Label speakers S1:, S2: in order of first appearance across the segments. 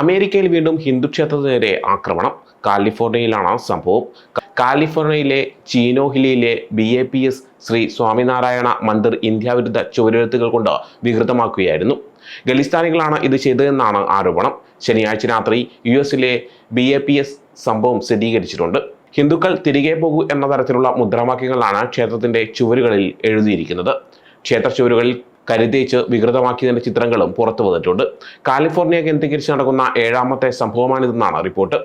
S1: അമേരിക്കയിൽ വീണ്ടും ഹിന്ദു ക്ഷേത്രത്തിനെതിരെ ആക്രമണം. കാലിഫോർണിയയിലാണ് സംഭവം. കാലിഫോർണിയയിലെ Chino ഹില്ലിയിലെ B A P S Shri Swaminarayan Mandir ഇന്ത്യാവിരുദ്ധ ചുവരെഴുത്തുകൾ കൊണ്ട് വികൃതമാക്കുകയായിരുന്നു. ഖലിസ്ഥാനികളാണ് ഇത് ചെയ്തതെന്നാണ് ആരോപണം. ശനിയാഴ്ച രാത്രി യു എസിലെ ബി എ പി എസ് സംഭവം സ്ഥിരീകരിച്ചിട്ടുണ്ട്. ഹിന്ദുക്കൾ തിരികെ പോകൂ എന്ന തരത്തിലുള്ള മുദ്രാവാക്യങ്ങളാണ് ക്ഷേത്രത്തിന്റെ ചുവരുകളിൽ എഴുതിയിരിക്കുന്നത്. ക്ഷേത്ര ചുവരുകളിൽ കരുതേച്ച് വികൃതമാക്കിയതിന്റെ ചിത്രങ്ങളും പുറത്തു വന്നിട്ടുണ്ട്. കാലിഫോർണിയ കേന്ദ്രീകരിച്ച് നടക്കുന്ന ഏഴാമത്തെ സംഭവമാണിതെന്നാണ് റിപ്പോർട്ട്.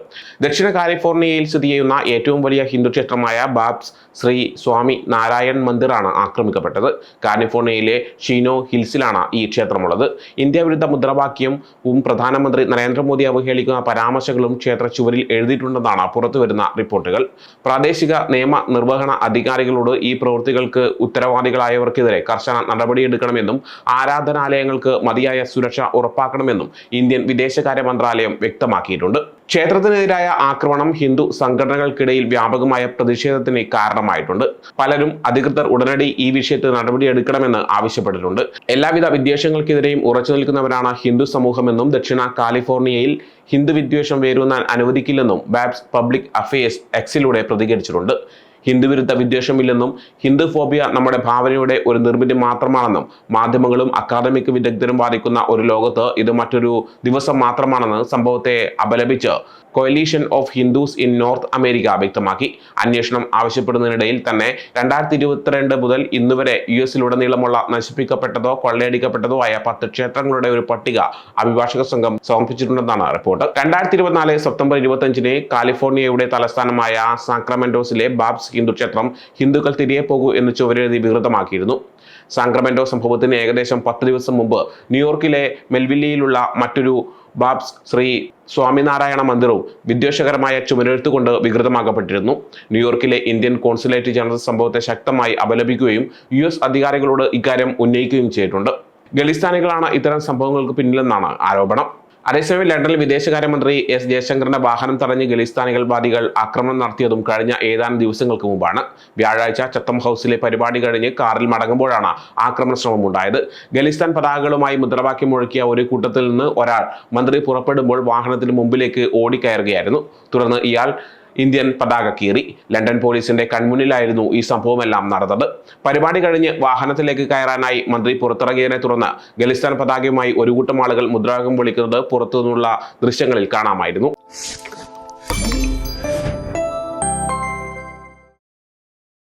S1: ദക്ഷിണ കാലിഫോർണിയയിൽ സ്ഥിതി ചെയ്യുന്ന ഏറ്റവും വലിയ ഹിന്ദു ക്ഷേത്രമായ ബാബ്സ് ശ്രീ സ്വാമി നാരായൺ മന്ദിറാണ് ആക്രമിക്കപ്പെട്ടത്. കാലിഫോർണിയയിലെ ഷീനോ ഹിൽസിലാണ് ഈ ക്ഷേത്രമുള്ളത്. ഇന്ത്യ വിരുദ്ധ മുദ്രാവാക്യവും പ്രധാനമന്ത്രി നരേന്ദ്രമോദി അവഹേളിക്കുന്ന പരാമർശങ്ങളും ക്ഷേത്ര ചുവരിൽ എഴുതിയിട്ടുണ്ടെന്നാണ് പുറത്തുവരുന്ന റിപ്പോർട്ടുകൾ. പ്രാദേശിക നിയമ നിർവഹണ അധികാരികളോട് ഈ പ്രവൃത്തികൾക്ക് ഉത്തരവാദികളായവർക്കെതിരെ കർശന നടപടിയെടുക്കണമെന്നും ആരാധനാലയങ്ങൾക്ക് മതിയായ സുരക്ഷ ഉറപ്പാക്കണമെന്നും ഇന്ത്യൻ വിദേശകാര്യ മന്ത്രാലയം വ്യക്തമാക്കിയിട്ടുണ്ട്. ക്ഷേത്രത്തിനെതിരായ ആക്രമണം ഹിന്ദു സംഘടനകൾക്കിടയിൽ വ്യാപകമായ പ്രതിഷേധത്തിന് കാരണമായിട്ടുണ്ട്. പലരും അധികൃതർ ഉടനടി ഈ വിഷയത്തിൽ നടപടിയെടുക്കണമെന്ന് ആവശ്യപ്പെട്ടിട്ടുണ്ട്. എല്ലാവിധ വിദ്വേഷങ്ങൾക്കെതിരെയും ഉറച്ചു നിൽക്കുന്നവരാണ് ഹിന്ദു സമൂഹമെന്നും ദക്ഷിണ കാലിഫോർണിയയിൽ ഹിന്ദു വിദ്വേഷം വേരൂന്നാൻ അനുവദിക്കില്ലെന്നും ബാബ്സ് പബ്ലിക് അഫയേഴ്സ് എക്സിലൂടെ പ്രതികരിച്ചിട്ടുണ്ട്. ഹിന്ദുവിരുദ്ധ വിദ്വേഷമില്ലെന്നും ഹിന്ദു ഫോബിയ നമ്മുടെ ഭാവനയുടെ ഒരു നിർമ്മിതി മാത്രമാണെന്നും മാധ്യമങ്ങളും അക്കാദമിക് വിദഗ്ധരും വാദിക്കുന്ന ഒരു ലോകത്ത് ഇത് മറ്റൊരു ദിവസം മാത്രമാണെന്ന് സംഭവത്തെ അപലപിച്ച് coalition of Hindus in North America വ്യക്തമാക്കി. അന്വേഷണം ആവശ്യപ്പെടുന്നതിനിടയിൽ തന്നെ രണ്ടായിരത്തി ഇരുപത്തിരണ്ട് മുതൽ ഇന്നുവരെ യു എസിലുടനീളമുള്ള നശിപ്പിക്കപ്പെട്ടതോ കൊള്ളയടിക്കപ്പെട്ടതോ ആയ പത്ത് ക്ഷേത്രങ്ങളുടെ ഒരു പട്ടിക അഭിഭാഷക സംഘം സമർപ്പിച്ചിട്ടുണ്ടെന്നാണ് റിപ്പോർട്ട്. രണ്ടായിരത്തി ഇരുപത്തിനാല് സെപ്റ്റംബർ ഇരുപത്തഞ്ചിന് കാലിഫോർണിയയുടെ തലസ്ഥാനമായ സാക്രമെന്റോസിലെ ബാബ്സ് ഹിന്ദു ക്ഷേത്രം ഹിന്ദുക്കൾ തിരികെ പോകൂ എന്ന് ചുവരെഴുതി വികൃതമാക്കിയിരുന്നു. സാക്രമെന്റോ സംഭവത്തിന് ഏകദേശം പത്ത് ദിവസം മുമ്പ് ന്യൂയോർക്കിലെ മെൽവില്ലിയിലുള്ള മറ്റൊരു ബാബ്സ് ശ്രീ സ്വാമിനാരായണ മന്ദിരവും വിദ്വേഷകരമായ ചുമരെഴുത്തുകൊണ്ട് വികൃതമാക്കപ്പെട്ടിരുന്നു. ന്യൂയോർക്കിലെ ഇന്ത്യൻ കോൺസുലേറ്റ് ജനറൽ സംഭവത്തെ ശക്തമായി അപലപിക്കുകയും യു എസ് അധികാരികളോട് ഇക്കാര്യം ഉന്നയിക്കുകയും ചെയ്തിട്ടുണ്ട്. ഗലിസ്ഥാനികളാണ് ഇത്തരം സംഭവങ്ങൾക്ക് പിന്നിലെന്നാണ് ആരോപണം. അതേസമയം ലണ്ടനിൽ വിദേശകാര്യമന്ത്രി എസ് ജയശങ്കറിന്റെ വാഹനം തടഞ്ഞ് ഖലിസ്ഥാനികൾ വാദികൾ ആക്രമണം നടത്തിയതും കഴിഞ്ഞ ഏതാനും ദിവസങ്ങൾക്ക് മുമ്പാണ്. വ്യാഴാഴ്ച ചത്തം ഹൗസിലെ പരിപാടി കഴിഞ്ഞ് കാറിൽ മടങ്ങുമ്പോഴാണ് ആക്രമണ ശ്രമം ഉണ്ടായത്. ഖലിസ്ഥാൻ പതാകകളുമായി മുദ്രാവാക്യം മുഴക്കിയ ഒരു കൂട്ടത്തിൽ നിന്ന് ഒരാൾ മന്ത്രി പുറപ്പെടുമ്പോൾ വാഹനത്തിന് മുമ്പിലേക്ക് ഓടിക്കയറുകയായിരുന്നു. തുടർന്ന് ഇയാൾ ഇന്ത്യൻ പതാക കീറി. ലണ്ടൻ പോലീസിന്റെ കൺമുന്നിലായിരുന്നു ഈ സംഭവമെല്ലാം നടന്നത്. പരിപാടി കഴിഞ്ഞ് വാഹനത്തിലേക്ക് കയറാനായി മന്ത്രി പുറത്തിറങ്ങിയതിനെ തുടർന്ന് ഖലിസ്ഥാൻ പതാകയുമായി ഒരു കൂട്ടം ആളുകൾ മുദ്രാവാക്യം വിളിക്കുന്നത് പുറത്തുനിന്നുള്ള ദൃശ്യങ്ങളിൽ കാണാമായിരുന്നു.